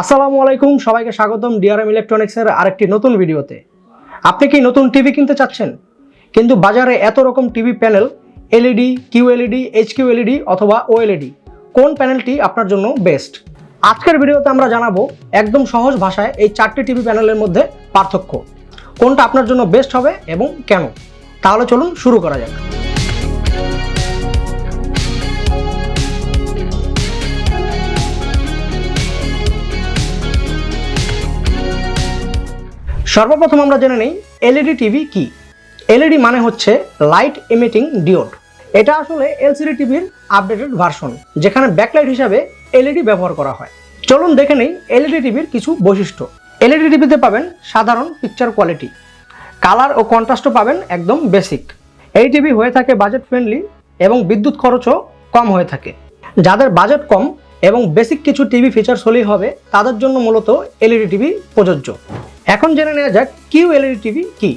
আসসালামু আলাইকুম, সবাইকে স্বাগতম ডিআরএম ইলেকট্রনিক্সের আরেকটি নতুন ভিডিওতে। আপনি কি নতুন টিভি কিনতে চাচ্ছেন? কিন্তু বাজারে এত রকম TV panel, LED, Q LED H Q LED অথবা ওএলইডি কোন প্যানেলটি আপনার জন্য বেস্ট? আজকের ভিডিওতে আমরা জানাব একদম সহজ ভাষায় এই চারটি টিভি প্যানেলের মধ্যে পার্থক্য। কোনটা আপনার জন্য বেস্ট হবে এবং কেন? তাহলে চলুন শুরু করা যাক। সর্বপ্রথম আমরা জেনে নিই এলইডি টিভি কি? এলইডি মানে হচ্ছে লাইট এমিটিং ডিওড এটা আসলে এলসিডি টিভির আপডেটেড ভার্সন যেখানে ব্যাকলাইট হিসাবে এলইডি ব্যবহার করা হয়। চলুন দেখে নিই এলইডি টিভির কিছু বৈশিষ্ট্য। এলইডি টিভিতে পাবেন সাধারণ পিকচার কোয়ালিটি কালার ও কন্ট্রাস্টও পাবেন একদম বেসিক এই টিভি হয়ে থাকে বাজেট ফ্রেন্ডলি এবং বিদ্যুৎ খরচও কম হয়ে থাকে। যাদের বাজেট কম এবং বেসিক কিছু টিভি ফিচার্স হলেই হবে, তাদের জন্য মূলত এলইডি টিভি প্রযোজ্য। এখন জেনে নেওয়া যাক কিউ এলইডি টিভি কি?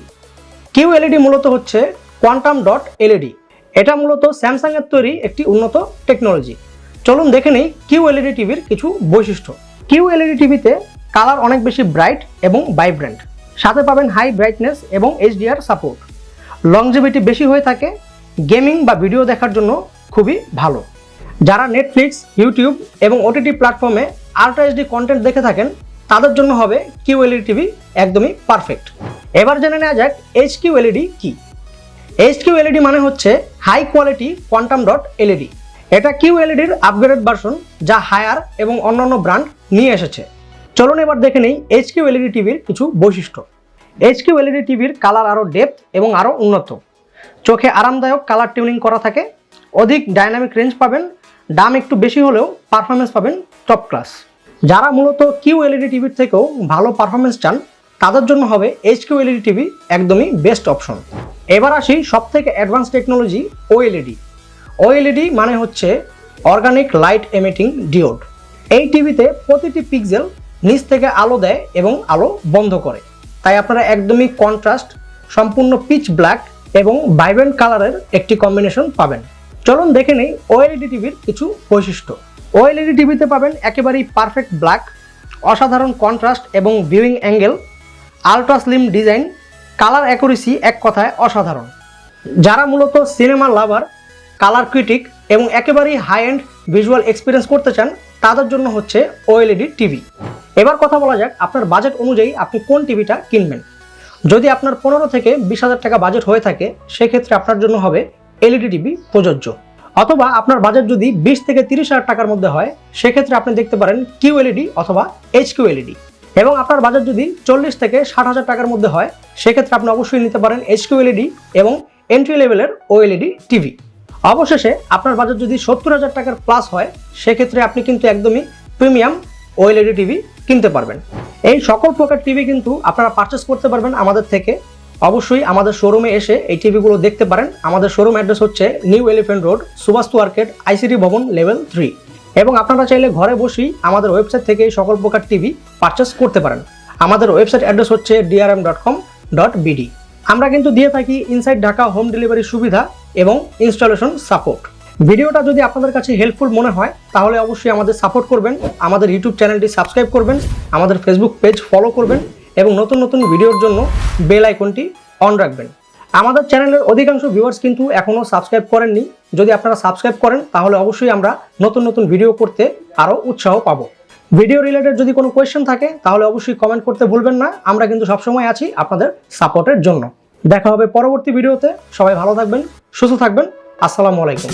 কিউ এলইডি মূলত হচ্ছে কোয়ান্টাম ডট এলইডি এটা মূলত স্যামসাং এর তৈরি একটি উন্নত টেকনোলজি চলুন দেখে নিই কিউ এলইডি টিভির কিছু বৈশিষ্ট্য। কিউ এলইডি টিভিতে কালার অনেক বেশি ব্রাইট এবং ভাইব্রেন্ট সাথে পাবেন হাই ব্রাইটনেস এবং এইচডিআর সাপোর্ট লংজিভিটি বেশি হয়ে থাকে গেমিং বা ভিডিও দেখার জন্য খুবই ভালো। যারা নেটফ্লিক্স ইউটিউব এবং ওটিটি প্ল্যাটফর্মে আলট্রা এইচডি কন্টেন্ট দেখে থাকেন, তাদের জন্য হবে কিউ এলইডি টিভি একদমই পারফেক্ট এবার জেনে নেওয়া যাক এইচ কিউ এলইডি কি? এইচ কিউ এলইডি মানে হচ্ছে high quality quantum dot LED এটা কিউ এলইডির আপগ্রেডেড ভার্সন যা হায়ার এবং অন্যান্য ব্র্যান্ড নিয়ে এসেছে। চলুন এবার দেখে নিই এইচ কিউ এলইডি টিভির কিছু বৈশিষ্ট্য। এইচ কিউ এলইডি টিভির কালার আরও ডেপথ এবং আরও উন্নত। চোখে আরামদায়ক কালার টিউনিং করা থাকে। অধিক ডাইনামিক রেঞ্জ পাবেন দাম একটু বেশি হলেও পারফরমেন্স পাবেন টপ ক্লাস যারা মূলত কিউ এলইডি টিভির থেকেও ভালো পারফরমেন্স চান, তাদের জন্য হবে এইচ কিউ এলইডি টিভি একদমই বেস্ট অপশন এবার আসি সব থেকে অ্যাডভান্স টেকনোলজি ওএলইডি ওএলইডি মানে হচ্ছে অর্গানিক লাইট এমিটিং ডিওড এই টিভিতে প্রতিটি পিক্সেল নিচ থেকে আলো দেয় এবং আলো বন্ধ করে। তাই আপনারা একদমই কন্ট্রাস্ট সম্পূর্ণ পিচ ব্ল্যাক এবং ভাইব্রেন্ট কালারের একটি কম্বিনেশন পাবেন। চলুন দেখে নেই ওএলইডি টিভির কিছু বৈশিষ্ট্য। ওএলইডি টিভিতে পাবেন একেবারেই পারফেক্ট ব্ল্যাক অসাধারণ কন্ট্রাস্ট এবং viewing angle ultra slim design colour accuracy এক কথায় অসাধারণ। যারা মূলত সিনেমা লাভার কালার ক্রিটিক এবং একেবারেই হাই এন্ড ভিজুয়াল এক্সপিরিয়েন্স করতে চান, তাদের জন্য হচ্ছে ওএলইডি টিভি এবার কথা বলা যাক আপনার বাজেট অনুযায়ী আপনি কোন টিভিটা কিনবেন। যদি আপনার পনেরো থেকে বিশ হাজার টাকা বাজেট হয়ে থাকে, সেক্ষেত্রে আপনার জন্য হবে এলইডি টিভি প্রযোজ্য। অথবা আপনার বাজেট যদি বিশ থেকে তিরিশ হাজার টাকার মধ্যে হয়, সেক্ষেত্রে আপনি দেখতে পারেন কিউ এলইডি অথবা এইচ কিউ এলইডি এবং আপনার বাজেট যদি চল্লিশ থেকে ষাট হাজার টাকার মধ্যে হয়, সেক্ষেত্রে আপনি অবশ্যই নিতে পারেন এইচ কিউ এলইডি এবং এন্ট্রি লেভেলের ওএলইডি টিভি অবশেষে আপনার বাজেট যদি সত্তর হাজার টাকার প্লাস হয়, সেক্ষেত্রে আপনি কিন্তু একদমই প্রিমিয়াম ওএলইডি টিভি কিনতে পারবেন। এই সকল প্রকার টিভি কিন্তু আপনারা পারচেস করতে পারবেন আমাদের থেকে। অবশ্যই আমাদের শোরুমে এসে এই টিভিগুলো দেখতে পারেন। আমাদের শোরুম অ্যাড্রেস হচ্ছে New Elephant Road Subastu market ICD ভবন লেভেল থ্রি এবং আপনারা চাইলে ঘরে বসেই আমাদের ওয়েবসাইট থেকে সকল প্রকার টিভি পারচেস করতে পারেন। আমাদের ওয়েবসাইট অ্যাড্রেস হচ্ছে DRM dot com dot BD আমরা কিন্তু দিয়ে থাকি ইনসাইড ঢাকা হোম ডেলিভারি সুবিধা এবং ইনস্টলেশন সাপোর্ট ভিডিওটা যদি আপনাদের কাছে হেল্পফুল মনে হয়, তাহলে অবশ্যই আমাদের সাপোর্ট করবেন। আমাদের ইউটিউব চ্যানেলটি সাবস্ক্রাইব করবেন। আমাদের ফেসবুক পেজ ফলো করবেন। এবং নতুন নতুন ভিডিওর জন্য বেল আইকনটি অন রাখবেন। আমাদের চ্যানেলের অধিকাংশ ভিউয়ার্স কিন্তু এখনও সাবস্ক্রাইব করেননি। যদি আপনারা সাবস্ক্রাইব করেন, তাহলে অবশ্যই আমরা নতুন নতুন ভিডিও করতে আরও উৎসাহ পাব। ভিডিও রিলেটেড যদি কোনো কোয়েশ্চেন থাকে, তাহলে অবশ্যই কমেন্ট করতে ভুলবেন না। আমরা কিন্তু সবসময় আছি আপনাদের সাপোর্টের জন্য। দেখা হবে পরবর্তী ভিডিওতে সবাই ভালো থাকবেন, সুস্থ থাকবেন। আসসালামু আলাইকুম।